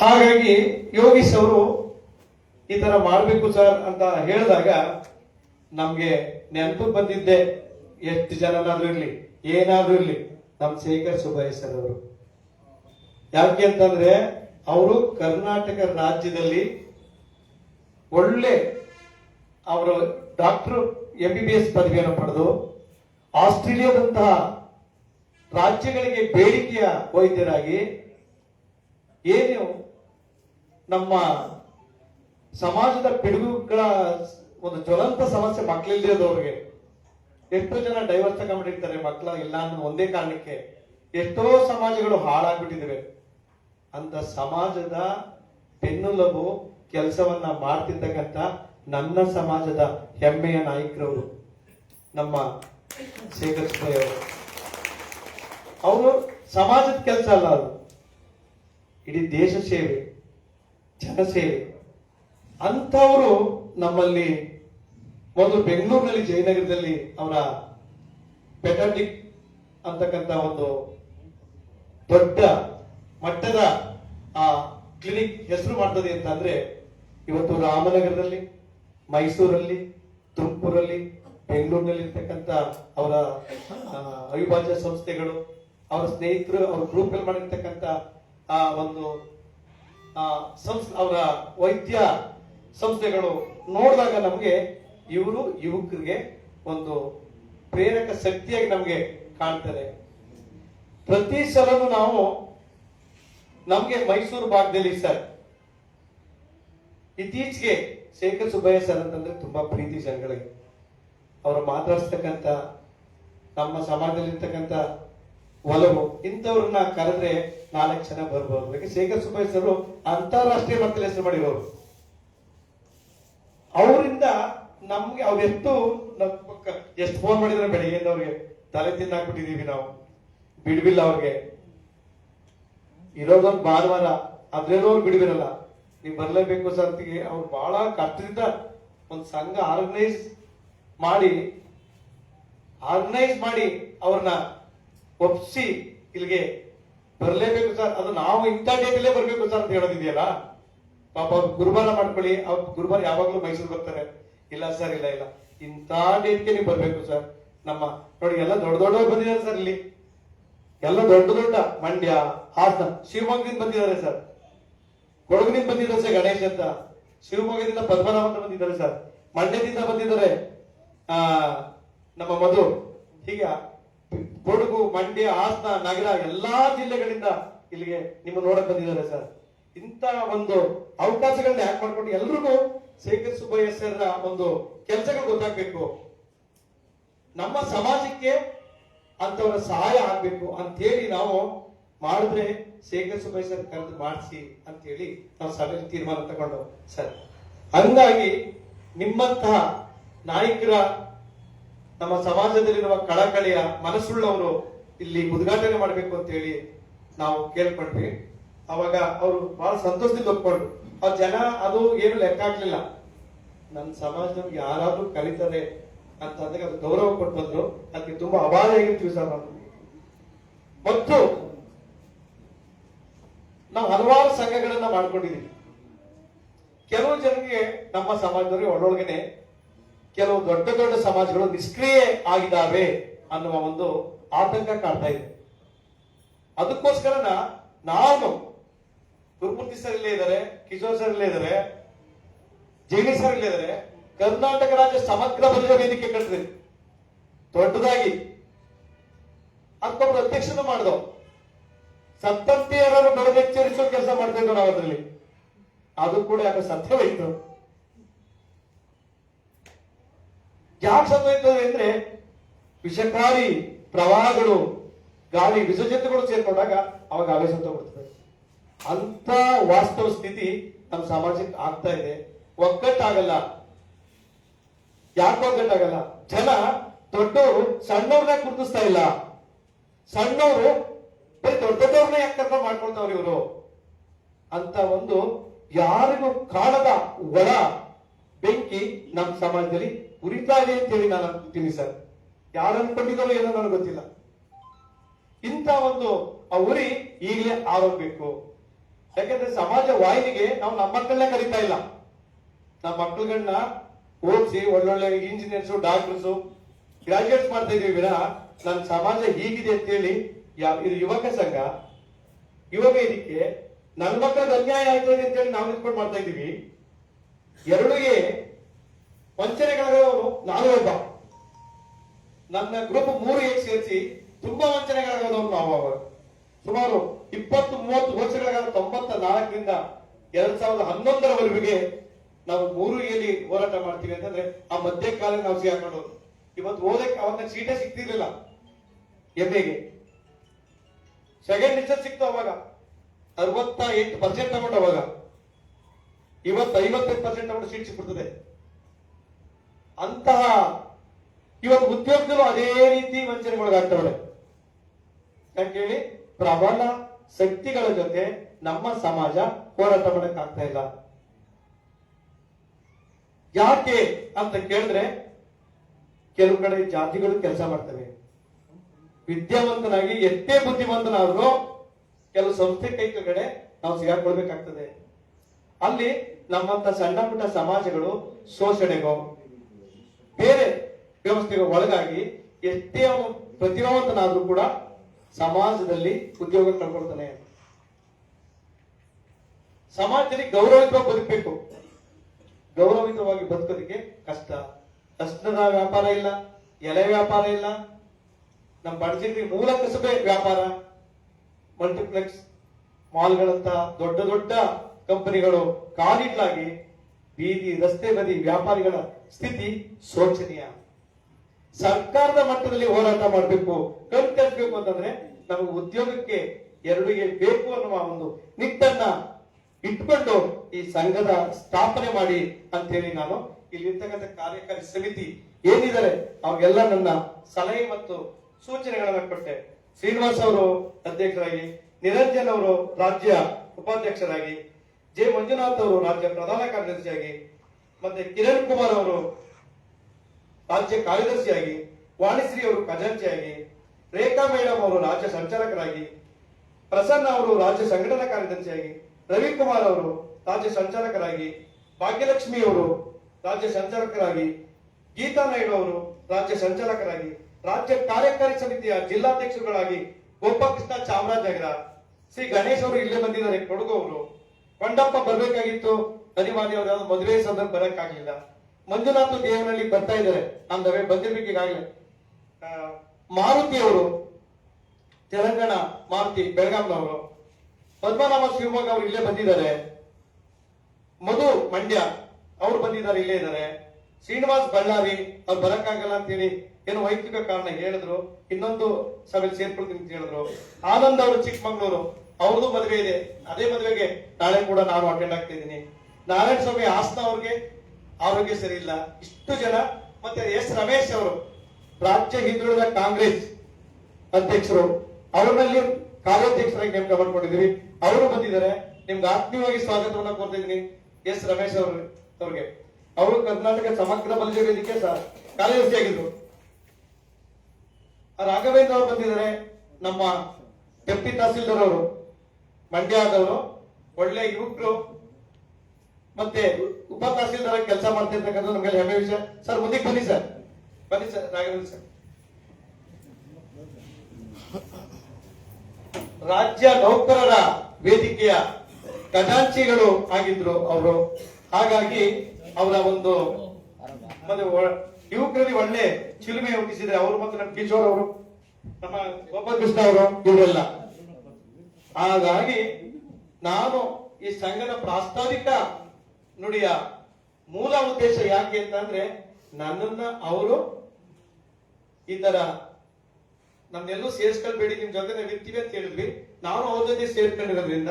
ಹಾಗಾಗಿ ಯೋಗೀಶ್ ಅವರು ಈ ತರ ಮಾಡಬೇಕು ಸರ್ ಅಂತ ಹೇಳಿದಾಗ ನಮ್ಗೆ ನೆನಪು ಬಂದಿದ್ದೆ ಎಷ್ಟು ಜನನಾದ್ರೂ ಇರ್ಲಿ, ಏನಾದ್ರೂ ಇರ್ಲಿ. ನಮ್ ಶೇಖರ್ ಸುಬ್ಬಯ್ಯ ಸರ್ ಅವರು. ಯಾಕೆ ಅಂತಂದ್ರೆ ಅವರು ಕರ್ನಾಟಕ ರಾಜ್ಯದಲ್ಲಿ ಒಳ್ಳೆ ಅವರು doctor M B B S ಪದವಿಯನ್ನು ಪಡೆದು ಆಸ್ಟ್ರೇಲಿಯಾದಂತಹ ರಾಜ್ಯಗಳಿಗೆ ಬೇಡಿಕೆಯ ವೈದ್ಯರಾಗಿ ಏನು ನಮ್ಮ ಸಮಾಜದ ಪಿಡುಗುಗಳ ಒಂದು ಜ್ವಲಂತ ಸಮಸ್ಯೆ ಮಕ್ಕಳಿಲ್ಲದವ್ರಿಗೆ ಎಷ್ಟು ಜನ ಡೈವರ್ಸ್ ತಗೊಂಡ್ಬಿಟ್ಟಿರ್ತಾರೆ ಮಕ್ಕಳು ಇಲ್ಲ ಅನ್ನೋ ಒಂದೇ ಕಾರಣಕ್ಕೆ ಎಷ್ಟೋ ಸಮಾಜಗಳು ಹಾಳಾಗ್ಬಿಟ್ಟಿದ್ದಾವೆ ಅಂತ ಸಮಾಜದ ಬೆನ್ನುಲುಬು ಕೆಲಸವನ್ನ ಮಾಡ್ತಿರ್ತಕ್ಕಂಥ ನನ್ನ ಸಮಾಜದ ಹೆಮ್ಮೆಯ ನಾಯಕರವರು ನಮ್ಮ ಶೇಖರ್ ಅವರು. ಅವರು ಸಮಾಜದ ಕೆಲಸ ಅಲ್ಲ ಅವರು ಇಡೀ ದೇಶ ಸೇವೆ. ಜನಸೇವೆ ಅಂಥವರು ನಮ್ಮಲ್ಲಿ ಒಂದು ಬೆಂಗಳೂರಿನಲ್ಲಿ ಜಯನಗರದಲ್ಲಿ ಅವರ ಪೆಟಾಟಿಕ್ ಅಂತಕ್ಕಂಥ ಒಂದು ದೊಡ್ಡ ಮಟ್ಟದ ಆ ಕ್ಲಿನಿಕ್ ಹೆಸರು ಮಾಡ್ತದೆ ಅಂತ ಅಂದ್ರೆ ಇವತ್ತು ರಾಮನಗರದಲ್ಲಿ, ಮೈಸೂರಲ್ಲಿ, ತುಮಕೂರಲ್ಲಿ, ಬೆಂಗಳೂರಿನಲ್ಲಿ ಇರ್ತಕ್ಕಂಥ ಅವರ ಅವಿಭಾಜ್ಯ ಸಂಸ್ಥೆಗಳು, ಅವರ ಸ್ನೇಹಿತರು, ಅವ್ರ ಗ್ರೂಪ್ ಅಲ್ಲಿ ಮಾಡಿರ್ತಕ್ಕಂಥ ಆ ಒಂದು ಸಂಸ್, ಅವರ ವೈದ್ಯ ಸಂಸ್ಥೆಗಳು ನೋಡಿದಾಗ ನಮಗೆ ಇವರು ಯುವಕರಿಗೆ ಒಂದು ಪ್ರೇರಕ ಶಕ್ತಿಯಾಗಿ ನಮಗೆ ಕಾಣ್ತಾರೆ ಪ್ರತಿ ಸಲನು ನಾವು ನಮಗೆ ಮೈಸೂರು ಭಾಗದಲ್ಲಿ ಸರ್, ಇತ್ತೀಚೆಗೆ ಶೇಖರ್ ಸುಬ್ಬಯ್ಯ ಸರ್ ಅಂತಂದ್ರೆ ತುಂಬಾ ಪ್ರೀತಿ ಜನಗಳಿಗೆ. ಅವರು ಮಾತಾಡಿಸ್ತಕ್ಕಂಥ, ನಮ್ಮ ಸಮಾಜದಲ್ಲಿರ್ತಕ್ಕಂಥ ಒಲವು, ಇಂಥವ್ರನ್ನ ಕರೆದ್ರೆ ನಾಲ್ಕು ಜನ ಬರ್ಬೋದು. ಅದಕ್ಕೆ ಶೇಖರ್ ಸುಬ್ಬಯ್ಯ ಸರ್ ಅಂತಾರಾಷ್ಟ್ರೀಯ ಮಟ್ಟದಲ್ಲಿ ಹೆಸರು ಮಾಡಿರೋರು. ಅವರಿಂದ ನಮ್ಗೆ ಅವ್ರೆಷ್ಟು ನಮ್ ಎಷ್ಟು ಫೋನ್ ಮಾಡಿದ್ರೆ ಬೆಳಿಗ್ಗೆಯಿಂದ ಅವ್ರಿಗೆ ತಲೆ ತಿನ್ನಾಕ್ಬಿಟ್ಟಿದೀವಿ ನಾವು. ಬಿಡ್ಬಿಲ್ಲ ಅವ್ರಿಗೆ. ಇರೋದೊಂದು ಭಾನುವಾರ. ಅದ್ರೇನೋ ಅವ್ರು ಬಿಡ್ಬಿರಲ್ಲ ನೀವು ಬರ್ಲೇಬೇಕು ಸರ್ ಅಂತಿಗೆ ಅವ್ರು ಬಹಳ ಕಷ್ಟದಿಂದ ಒಂದು ಸಂಘ ಆರ್ಗನೈಸ್ ಮಾಡಿ ಆರ್ಗನೈಸ್ ಮಾಡಿ ಅವ್ರನ್ನ ಒಪ್ಸಿ ಇಲ್ಲಿಗೆ ಬರ್ಲೇಬೇಕು ಸರ್. ಅದು ನಾವು ಇಂಥ ಡೇಟಲ್ಲೇ ಬರಬೇಕು ಸರ್ ಅಂತ ಹೇಳೋದಿದೆಯಲ್ಲ? ಪಾಪ ಅವ್ರು ಗುರುವಾರ ಮಾಡ್ಕೊಳ್ಳಿ. ಅವ್ರು ಗುರುವಾರ ಯಾವಾಗಲೂ ಮೈಸೂರು ಬರ್ತಾರೆ. ಇಲ್ಲ ಸರ್, ಇಲ್ಲ ಇಲ್ಲ. ಇಂಥ ಡೇಟ್ಗೆ ನೀವು ಬರಬೇಕು ಸರ್. ನಮ್ಮ ನೋಡಿ, ಎಲ್ಲ ದೊಡ್ಡ ದೊಡ್ಡವ್ರು ಬಂದಿದ್ದಾರೆ ಸರ್ ಇಲ್ಲಿ. ಎಲ್ಲ ದೊಡ್ಡ ದೊಡ್ಡ ಮಂಡ್ಯ, ಹಾಸನ, ಶಿವಮೊಗ್ಗದಿಂದ ಬಂದಿದ್ದಾರೆ ಸರ್. ಕೊಡಗಿನಿಂದ ಬಂದಿದ್ದಾರೆ ಸರ್ ಗಣೇಶ್ ಅಂತ. ಶಿವಮೊಗ್ಗದಿಂದ ಪದ್ಮನಾಭ ಅಂತ ಬಂದಿದ್ದಾರೆ ಸರ್. ಮಂಡ್ಯದಿಂದ ಬಂದಿದ್ದಾರೆ, ಆ, ನಮ್ಮ ಮಧು. ಹೀಗೆ ಕೊಡಗು, ಮಂಡ್ಯ, ಹಾಸನ, ನಗರ ಎಲ್ಲಾ ಜಿಲ್ಲೆಗಳಿಂದ ಇಲ್ಲಿಗೆ ನಿಮ್ಮ ನೋಡಕ್ ಬಂದಿದ್ದಾರೆ ಸರ್. ಇಂತ ಒಂದು ಅವಕಾಶಗಳನ್ನ ಯಾಕೆ ಮಾಡ್ಕೊಂಡು ಎಲ್ರಿಗೂ ಶೇಖರ್ ಸುಬ್ಬಯ್ಯ ಸರ್ ಒಂದು ಕೆಲಸಗಳು ಗೊತ್ತಾಗ್ಬೇಕು. ನಮ್ಮ ಸಮಾಜಕ್ಕೆ ಅಂತವರ ಸಹಾಯ ಆಗ್ಬೇಕು ಅಂತ ಹೇಳಿ ನಾವು ಮಾಡಿದ್ರೆ ಶೇಖರ್ ಸುಬ್ಬಯ್ಯ ಸರ್ ಕರೆದು ಮಾಡಿಸಿ ಅಂತ ಹೇಳಿ ನಾವು ಸಭೆಯಲ್ಲಿ ತೀರ್ಮಾನ ತಗೊಂಡು ಸರ್. ಹಂಗಾಗಿ ನಿಮ್ಮಂತಹ ನಾಯಕರ ನಮ್ಮ ಸಮಾಜದಲ್ಲಿರುವ ಕಳಕಳಿಯ ಮನಸ್ಸುಳ್ಳವರು ಇಲ್ಲಿ ಉದ್ಘಾಟನೆ ಮಾಡಬೇಕು ಅಂತ ಹೇಳಿ ನಾವು ಕೇಳ್ಕೊಂಡ್ವಿ. ಅವಾಗ ಅವರು ಬಹಳ ಸಂತೋಷದಿಂದ ಒಪ್ಕೊಂಡ್ರು. ಆ ಜನ ಅದು ಏನು ಲೆಕ್ಕ ಆಗ್ಲಿಲ್ಲ ನನ್ನ ಸಮಾಜದವ್ರಿಗೆ ಯಾರಾದ್ರೂ ಕಲಿತಾರೆ ಅಂತ ಅಂದಾಗ ಅದು ಗೌರವ ಕೊಟ್ಟು ಬಂದ್ರು. ಅದಕ್ಕೆ ತುಂಬಾ ಅಭಾರಿಯಾಗಿರ್ತೀವಿ ಸರ್ ನಾವು ಮತ್ತು ನಾವು ಹಲವಾರು ಸಂಘಗಳನ್ನ ಮಾಡ್ಕೊಂಡಿದೀವಿ. ಕೆಲವು ಜನರಿಗೆ ನಮ್ಮ ಸಮಾಜದವ್ರಿಗೆ ಒಳೊಳಗನೆ ಕೆಲವು ದೊಡ್ಡ ದೊಡ್ಡ ಸಮಾಜಗಳು ನಿಷ್ಕ್ರಿಯ ಆಗಿದ್ದಾವೆ ಅನ್ನುವ ಒಂದು ಆತಂಕ ಕಾಡ್ತಾ ಇದೆ. ಅದಕ್ಕೋಸ್ಕರ ನಾನು ಗುರುಮೂರ್ತಿ ಸರ್ ಇಲ್ಲೇ ಇದ್ದಾರೆ ಕಿಶೋರ್ ಸರ್ ಇಲ್ಲೇ ಇದ್ದಾರೆ ಜೈನಿ ಸರ್ ಇಲ್ಲೇ ಇದ್ದಾರೆ ಕರ್ನಾಟಕ ರಾಜ್ಯ ಸಮಗ್ರ ಬಲಿಯ ವೇದಿಕೆ ಕಟ್ಟಿದೆ. ದೊಡ್ಡದಾಗಿ. ಅದಕ್ಕೊಬ್ಬರು ಅಧ್ಯಕ್ಷನು ಮಾಡಿದವು ಸತ್ತಂತಿಯರನ್ನು ಬೆಳೆದೆಚ್ಚರಿಸುವ ಕೆಲಸ ಮಾಡ್ತಾ ಇದ್ದೋ ನಾವು ಅದರಲ್ಲಿ. ಅದು ಕೂಡ ಯಾಕೆ ಸತ್ಯವಾಯಿತು ಯಾಕೆ ಸಂಭವಿಸ್ತದೆ ಅಂದ್ರೆ ವಿಷಕಾರಿ ಪ್ರವಾಹಗಳು, ಗಾಳಿ ವಿಸರ್ಜಿತಗಳು ಸೇರ್ಕೊಂಡಾಗ ಅವಾಗ ಆವೇಶ ತಗೊಳ್ತದೆ ಅಂತ ವಾಸ್ತವ ಸ್ಥಿತಿ ನಮ್ಮ ಸಮಾಜಕ್ಕೆ ಆಗ್ತಾ ಇದೆ. ಒಗ್ಗಟ್ಟಾಗಲ್ಲ. ಯಾಕೆ ಒಗ್ಗಟ್ಟಾಗಲ್ಲ? ಜನ ದೊಡ್ಡವರು ಸಣ್ಣವ್ರನ್ನ ಗುರುತಿಸ್ತಾ ಇಲ್ಲ. ಸಣ್ಣವರು ಬರೀ ದೊಡ್ಡ ದೊಡ್ಡವ್ರನ್ನ ಮಾಡ್ಕೊಳ್ತಾವ್ರಿ ಇವರು? ಅಂತ ಒಂದು ಯಾರಿಗೂ ಕಾಣದ ಒಳ ಬೆಂಕಿ ನಮ್ಮ ಸಮಾಜದಲ್ಲಿ ಉರಿತಾ ಇದೆ ಅಂತ ಹೇಳಿ ನಾನು ಅಂತೀನಿ ಸರ್. ಯಾರು ಅನ್ಕೊಂಡಿದ್ದಾರೋ ಏನೋ ನನಗೆ ಗೊತ್ತಿಲ್ಲ. ಇಂಥ ಒಂದು ಆ ಉರಿ ಈಗಲೇ ಆರೋಗ್ಬೇಕು. ಯಾಕಂದ್ರೆ ಸಮಾಜ ವಾಹಿನಿಗೆ ನಾವು ನಮ್ಮ ಮಕ್ಕಳನ್ನ ಕರೀತಾ ಇಲ್ಲ. ನಮ್ಮ ಮಕ್ಕಳುಗಳನ್ನ ಓದಿಸಿ ಒಳ್ಳೊಳ್ಳೆ ಇಂಜಿನಿಯರ್ಸು, ಡಾಕ್ಟರ್ಸು, ಗ್ರಾಜುಯೇಟ್ಸ್ ಮಾಡ್ತಾ ಇದೀವಿ ವಿರ ನನ್ನ ಸಮಾಜ ಹೀಗಿದೆ ಅಂತೇಳಿ ಇದು ಯುವಕ ಸಂಘ ಯುವಕ ಇದಕ್ಕೆ ನನ್ನ ಮಕ್ಕಳದ ಅನ್ಯಾಯ ಆಯ್ತಾ ಇದೆ ಅಂತೇಳಿ ನಾವು ನಿಂತ್ಕೊಂಡು ಮಾಡ್ತಾ ಇದೀವಿ. ಎರಡೂ ವಂಚನೆಗಳಾಗದವನು ನಾನು ಒಬ್ಬ. ನನ್ನ ಗ್ರೂಪ್ ಮೂರು ಏಕ್ ಸೇರಿಸಿ ತುಂಬಾ ವಂಚನೆಗಳಾಗೋದವ್ರು ನಾವು ಅವಾಗ ಸುಮಾರು ಇಪ್ಪತ್ತು, ಮೂವತ್ತು ವರ್ಷಗಳ ತೊಂಬತ್ತ ನಾಲ್ಕರಿಂದ ಎರಡ್ ಸಾವಿರದ ಹನ್ನೊಂದರವರೆಗೆ ನಾವು ಮೂರು ಏಲಿ ಹೋರಾಟ ಮಾಡ್ತೀವಿ ಅಂತಂದ್ರೆ ಆ ಮಧ್ಯ ಕಾಲ ನಾವು ಸಿಗಾಕೊಂಡು ಇವತ್ತು ಓದಕ್ಕೆ ಅವಾಗ ಸೀಟೇ ಸಿಗ್ತಿರ್ಲಿಲ್ಲ. ಎಮ್ಮೆಗೆ ಸೆಕೆಂಡ್ ಡಿಸ್ಟರ್ ಸಿಕ್ತು ಅವಾಗ. ಅರವತ್ತ ಎಂಟು ಪರ್ಸೆಂಟ್ ತಗೊಂಡು ಅವಾಗ. ಇವತ್ತು ಐವತ್ತೈದು ಪರ್ಸೆಂಟ್ ತಗೊಂಡು ಸೀಟ್ ಸಿಕ್ಬಿಡ್ತದೆ. ಅಂತಹ ಇವತ್ತು ಉದ್ಯೋಗದಲ್ಲೂ ಅದೇ ರೀತಿ ವಂಚನೆಗೊಳಗಾಗ್ತವೆ ಯಾಕೇಳಿ ಪ್ರಬಲ ಶಕ್ತಿಗಳ ಜೊತೆ ನಮ್ಮ ಸಮಾಜ ಹೋರಾಟ ಮಾಡಕ್ ಆಗ್ತಾ ಇಲ್ಲ. ಯಾಕೆ ಅಂತ ಕೇಳಿದ್ರೆ ಕೆಲವು ಕಡೆ ಜಾತಿಗಳು ಕೆಲಸ ಮಾಡ್ತವೆ. ವಿದ್ಯಾವಂತನಾಗಿ ಎಷ್ಟೇ ಬುದ್ಧಿವಂತನಾದ್ರು ಕೆಲವು ಸಂಸ್ಥೆ ಕೈ ಕಡೆ ನಾವು ಸಿಗಾಕೊಳ್ಬೇಕಾಗ್ತದೆ. ಅಲ್ಲಿ ನಮ್ಮಂತ ಸಣ್ಣ ಪುಟ್ಟ ಸಮಾಜಗಳು ಶೋಷಣೆಗೋ ಬೇರೆ ವ್ಯವಸ್ಥೆಗೆ ಒಳಗಾಗಿ ಎಷ್ಟೇ ಅವನು ಪ್ರತಿಭಾವಂತನಾದ್ರೂ ಕೂಡ ಸಮಾಜದಲ್ಲಿ ಉದ್ಯೋಗ ಕಳ್ಕೊಳ್ತಾನೆ ಸಮಾಜದಲ್ಲಿ ಗೌರವಿತವಾಗಿ ಬದುಕಬೇಕು. ಗೌರವಿತವಾಗಿ ಬದುಕೋದಕ್ಕೆ ಕಷ್ಟ. ಕಷ್ಟದ ವ್ಯಾಪಾರ ಇಲ್ಲ, ಎಲೆ ವ್ಯಾಪಾರ ಇಲ್ಲ. ನಮ್ಮ ಬಡಜನರಿಗೆ ಮೂಲ ಕಸಬೆ ವ್ಯಾಪಾರ. ಮಲ್ಟಿಪ್ಲೆಕ್ಸ್ ಮಾಲ್ಗಳಂತ ದೊಡ್ಡ ದೊಡ್ಡ ಕಂಪನಿಗಳು ಕಾಲಿಟ್ಲಾಗಿ ಬೀದಿ, ರಸ್ತೆ ಬದಿ, ವ್ಯಾಪಾರಿಗಳ ಸ್ಥಿತಿ ಶೋಚನೀಯ. ಸರ್ಕಾರದ ಮಟ್ಟದಲ್ಲಿ ಹೋರಾಟ ಮಾಡಬೇಕು ಕಲ್ಪಿಸಬೇಕು ಅಂತಂದ್ರೆ ನಮಗೆ ಉದ್ಯೋಗಕ್ಕೆ ಎರಡಿಗೆ ಬೇಕು ಅನ್ನುವ ಒಂದು ನಿಟ್ಟನ್ನ ಇಟ್ಕೊಂಡು ಈ ಸಂಘದ ಸ್ಥಾಪನೆ ಮಾಡಿ ಅಂತೇಳಿ ನಾನು ಇಲ್ಲಿರ್ತಕ್ಕಂಥ ಕಾರ್ಯಕಾರಿ ಸಮಿತಿ ಏನಿದ್ದಾರೆ, ಅವಾಗೆಲ್ಲ ನನ್ನ ಸಲಹೆ ಮತ್ತು ಸೂಚನೆಗಳನ್ನ ಕೊಟ್ಟೆ. ಶ್ರೀನಿವಾಸ್ ಅವರು ಅಧ್ಯಕ್ಷರಾಗಿ, ನಿರಂಜನ್ ಅವರು ರಾಜ್ಯ ಉಪಾಧ್ಯಕ್ಷರಾಗಿ ಜೆ ಮಂಜುನಾಥ್ ಅವರು ರಾಜ್ಯ ಪ್ರಧಾನ ಕಾರ್ಯದರ್ಶಿಯಾಗಿ, ಮತ್ತೆ ಕಿರಣ್ ಕುಮಾರ್ ಅವರು ರಾಜ್ಯ ಕಾರ್ಯದರ್ಶಿಯಾಗಿ, ವಾಣಿಶ್ರೀ ಅವರು ಖಜಾಂಚಿಯಾಗಿ, ರೇಖಾ ಮೇಡಮ್ ಅವರು ರಾಜ್ಯ ಸಂಚಾಲಕರಾಗಿ, ಪ್ರಸನ್ನ ಅವರು ರಾಜ್ಯ ಸಂಘಟನಾ ಕಾರ್ಯದರ್ಶಿಯಾಗಿ, ರವಿಕುಮಾರ್ ಅವರು ರಾಜ್ಯ ಸಂಚಾಲಕರಾಗಿ, ಭಾಗ್ಯಲಕ್ಷ್ಮಿ ಅವರು ರಾಜ್ಯ ಸಂಚಾಲಕರಾಗಿ, ಗೀತಾ ನಾಯ್ಡು ಅವರು ರಾಜ್ಯ ಸಂಚಾಲಕರಾಗಿ, ರಾಜ್ಯ ಕಾರ್ಯಕಾರಿ ಸಮಿತಿಯ ಜಿಲ್ಲಾಧ್ಯಕ್ಷರುಗಳಾಗಿ ಗೋಪಾಕೃಷ್ಣ ಚಾಮರಾಜನಗರ ಶ್ರೀ ಗಣೇಶ್ ಅವರು ಇಲ್ಲೇ ಬಂದಿದ್ದಾರೆ, ಕೊಡಗು ಅವರು. ಕೊಂಡಪ್ಪ ಬರ್ಬೇಕಾಗಿತ್ತು. ಅನಿವಾರ್ಯ ಅವ್ರ ಮದುವೆ ಸಂದರ್ಭ ಬರಕ್ಕಾಗ್ಲಿಲ್ಲ. ಮಂಜುನಾಥ ದೇವನಹಳ್ಳಿ ಬರ್ತಾ ಇದ್ದಾರೆ. ಅಂದವೇ ದವೆ ಆ, ಮಾರುತಿ ಅವರು ತೆಲಂಗಾಣ ಮಾರುತಿ ಬೆಳಗಾಂನವರು ಪದ್ಮನಾಭ ಶಿವಮೊಗ್ಗ ಅವರು ಇಲ್ಲೇ ಬಂದಿದ್ದಾರೆ. ಮಧು ಮಂಡ್ಯ ಅವರು ಬಂದಿದ್ದಾರೆ ಇಲ್ಲೇ ಇದ್ದಾರೆ. ಶ್ರೀನಿವಾಸ್ ಬಳ್ಳಾರಿ ಅವ್ರು ಬರಕ್ಕಾಗಲ್ಲ ಅಂತೇಳಿ ಏನು ವೈಯಕ್ತಿಕ ಕಾರಣ ಹೇಳಿದ್ರು. ಇನ್ನೊಂದು ಸಭೆಯಲ್ಲಿ ಸೇರ್ಕೊಳ್ತೀನಿ ಅಂತ ಹೇಳಿದ್ರು. ಆನಂದ್ ಅವರು ಚಿಕ್ಕಮಂಗ್ಳೂರು. ಅವ್ರದ್ದು ಮದುವೆ ಇದೆ. ಅದೇ ಮದುವೆಗೆ ನಾಳೆ ಕೂಡ ನಾನು ಅಟೆಂಡ್ ಆಗ್ತಾ ಇದ್ದೀನಿ. ನಾರಾಯಣ ಸ್ವಾಮಿ ಆಸ್ತ ಅವ್ರಿಗೆ ಆರೋಗ್ಯ ಸರಿ ಇಲ್ಲ. ಇಷ್ಟು ಜನ, ಮತ್ತೆ ಎಸ್ ರಮೇಶ್ ಅವರು, ರಾಜ್ಯ ಹಿಂದುಳಿದ ಕಾಂಗ್ರೆಸ್ ಅಧ್ಯಕ್ಷರು ಅವರಲ್ಲಿ ಕಾರ್ಯಾಧ್ಯಕ್ಷರಾಗಿ ನೇಮಕ ಮಾಡ್ಕೊಂಡಿದ್ದೀವಿ ಅವರು ಬಂದಿದ್ದಾರೆ. ನಿಮ್ಗೆ ಆತ್ಮೀಯವಾಗಿ ಸ್ವಾಗತವನ್ನ ಕೋರ್ತಾ ಇದ್ದೀನಿ. ಎಸ್ ರಮೇಶ್ ಅವರು, ಅವ್ರಿಗೆ. ಅವರು ಕರ್ನಾಟಕ ಸಮಗ್ರ ಬಲಿಜ ವೇದಿಕೆ ಸಹ ಕಾರ್ಯದರ್ಶಿಯಾಗಿದ್ರು. ರಾಘವೇಂದ್ರ ಅವರು ಬಂದಿದ್ದಾರೆ. ನಮ್ಮ ಡೆಪ್ಟಿ ತಹಸೀಲ್ದಾರ್ ಅವರು. ಮಂಡ್ಯದವರು ಒಳ್ಳೆ ಯುವಕರು, ಮತ್ತೆ ಉಪ ತಹಸೀಲ್ದಾರ್ ಕೆಲಸ ಮಾಡ್ತಿರ್ತಕ್ಕಂಥ ನಮಗೆ ಹೆಮ್ಮೆ ವಿಷಯ. ಸರ್ ಮುಂದಕ್ಕೆ ಬನ್ನಿ ಸರ್. ಬನ್ನಿ ಸರ್ ರಾಘವೇಂದ್ರ ಸರ್. ರಾಜ್ಯ ನೌಕರರ ವೇದಿಕೆಯ ಖಜಾಂಚಿಗಳು ಆಗಿದ್ರು ಅವರು. ಹಾಗಾಗಿ ಅವರ ಒಂದು ಮತ್ತೆ ಯುವಕರಲ್ಲಿ ಒಳ್ಳೆ ಚಿಲುಮೆ ಹುಟ್ಟಿಸಿದ್ರೆ ಅವರು ಮತ್ತು ನಮ್ಮ ಕಿಶೋರ್ ಅವರು, ನಮ್ಮ ಗೋಪಾಲಕೃಷ್ಣ ಅವರು, ಇವರೆಲ್ಲ. ಹಾಗಾಗಿ ನಾನು ಈ ಸಂಘದ ಪ್ರಾಸ್ತಾವಿಕ ನುಡಿಯ ಮೂಲ ಉದ್ದೇಶ ಯಾಕೆ ಅಂತಂದ್ರೆ ನನ್ನನ್ನ ಅವರು ಈ ತರ ನಮ್ನೆಲ್ಲೂ ಸೇರಿಸ್ಕೊಳ್ಬೇಡಿ, ನಿಮ್ ಜೊತೆ ನಾವು ಅಂತ ಹೇಳಿದ್ವಿ. ನಾನು ಅವ್ರ ಜೊತೆ ಸೇರ್ಕೊಂಡಿರೋದ್ರಿಂದ